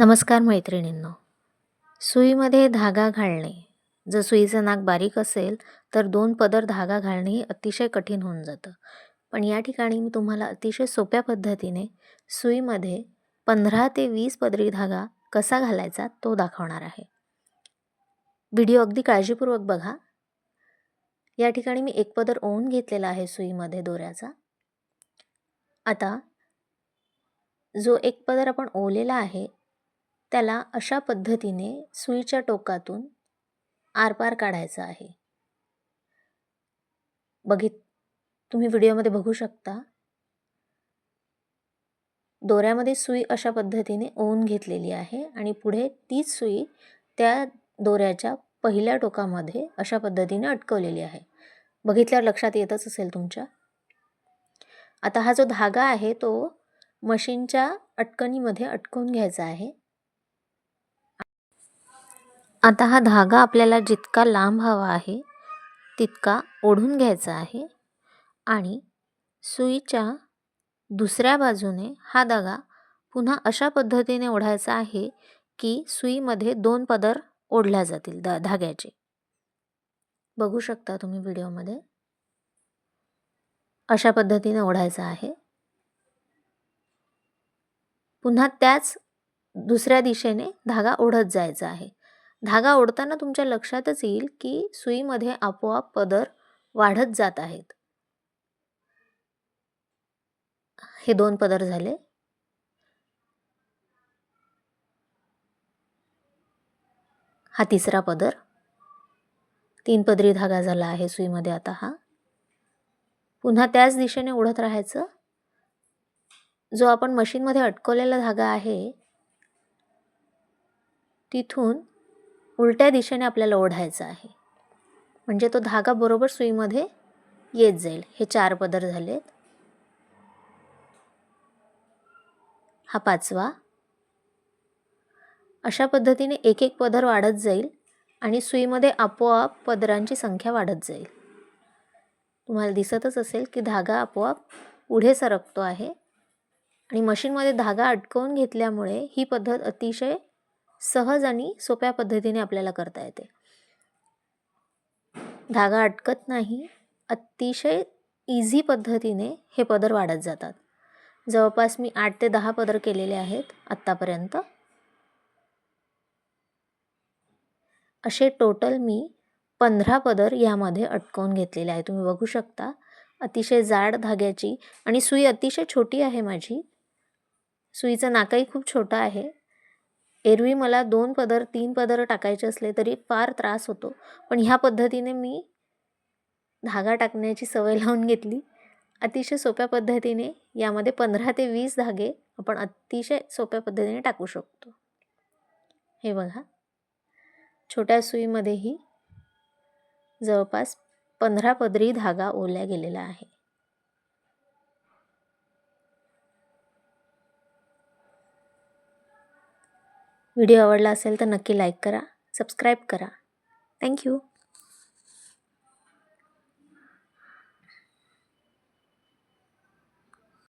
नमस्कार मैत्रिणींनो. सुईमध्ये धागा घालणे. जर सुईचं नाक बारीक असेल तर दोन पदर धागा घालणे हे अतिशय कठीण होऊन जातं. पण या ठिकाणी मी तुम्हाला अतिशय सोप्या पद्धतीने सुईमध्ये पंधरा ते वीस पदरी धागा कसा घालायचा तो दाखवणार आहे. व्हिडिओ अगदी काळजीपूर्वक बघा. या ठिकाणी मी एक पदर ओवून घेतलेला आहे सुईमध्ये दोऱ्याचा. आता जो एक पदर आपण ओवलेला आहे त्याला अशा पद्धतीने सुईच्या टोकातून आरपार काढायचा आहे. बघित तुम्ही व्हिडिओमध्ये बघू शकता. दोऱ्यामध्ये सुई अशा पद्धतीने ओवून घेतलेली आहे आणि पुढे तीच सुई त्या दोऱ्याच्या पहिल्या टोकामध्ये अशा पद्धतीने अटकवलेली आहे. बघितल्यावर लक्षात येतच असेल तुमच्या. आता हा जो धागा आहे तो मशीनच्या अटकणीमध्ये अटकवून घ्यायचा आहे. आता हा धागा आपल्याला जितका लांब हवा आहे तितका ओढून घ्यायचा आहे आणि सुईच्या दुसऱ्या बाजूने हा धागा पुन्हा अशा पद्धतीने ओढायचा आहे की सुईमध्ये दोन पदर ओढल्या जातील दा धाग्याचे. बघू शकता तुम्ही व्हिडिओमध्ये. अशा पद्धतीने ओढायचा आहे. पुन्हा त्याच दुसऱ्या दिशेने धागा ओढत जायचा आहे. धागा ओढताना तुमच्या लक्षातच येईल की सुईमध्ये आपोआप पदर वाढत जात आहेत. हे दोन पदर झाले. हा तिसरा पदर. तीन पदरी धागा झाला आहे सुईमध्ये आता हा. पुन्हा त्याच दिशेने ओढत राहायचं. जो आपण मशीनमध्ये अटकवलेला धागा आहे तिथून उलट्या दिशेने आपल्याला ओढायचा आहे. म्हणजे तो धागा बरोबर सुईमध्ये येत जाईल. हे चार पदर झालेत. हा पाचवा. अशा पद्धतीने एक एक पदर वाढत जाईल आणि सुईमध्ये आपोआप पदरांची संख्या वाढत जाईल. तुम्हाला दिसतच असेल की धागा आपोआप पुढे सरकतो आहे आणि मशीनमध्ये धागा अटकवून घेतल्यामुळे ही पद्धत अतिशय सहज आणि सोप्या पद्धतीने आपल्याला करता येते. धागा अटकत नाही अतिशय इझी पद्धतीने हे पदर वाढत जातात. जवळपास मी आठ ते दहा पदर केलेले आहेत आत्तापर्यंत. असे टोटल मी पंधरा पदर यामध्ये अटकवून घेतलेले आहे. तुम्ही बघू शकता अतिशय जाड धाग्याची आणि सुई अतिशय छोटी आहे माझी. सुईचा नाकाही खूप छोटा आहे. एरवी मला दोन पदर तीन पदर टाकायचे असले तरी फार त्रास होतो. पण ह्या पद्धतीने मी धागा टाकण्याची सवय लावून घेतली. अतिशय सोप्या पद्धतीने यामध्ये पंधरा ते वीस धागे आपण अतिशय सोप्या पद्धतीने टाकू शकतो. हे बघा. छोट्या सुईमध्येही जवळपास पंधरा पदरी धागा ओल्या गेलेला आहे व्हिडिओ आवडला असेल तर नक्की लाईक करा सबस्क्राईब करा. थँक्यू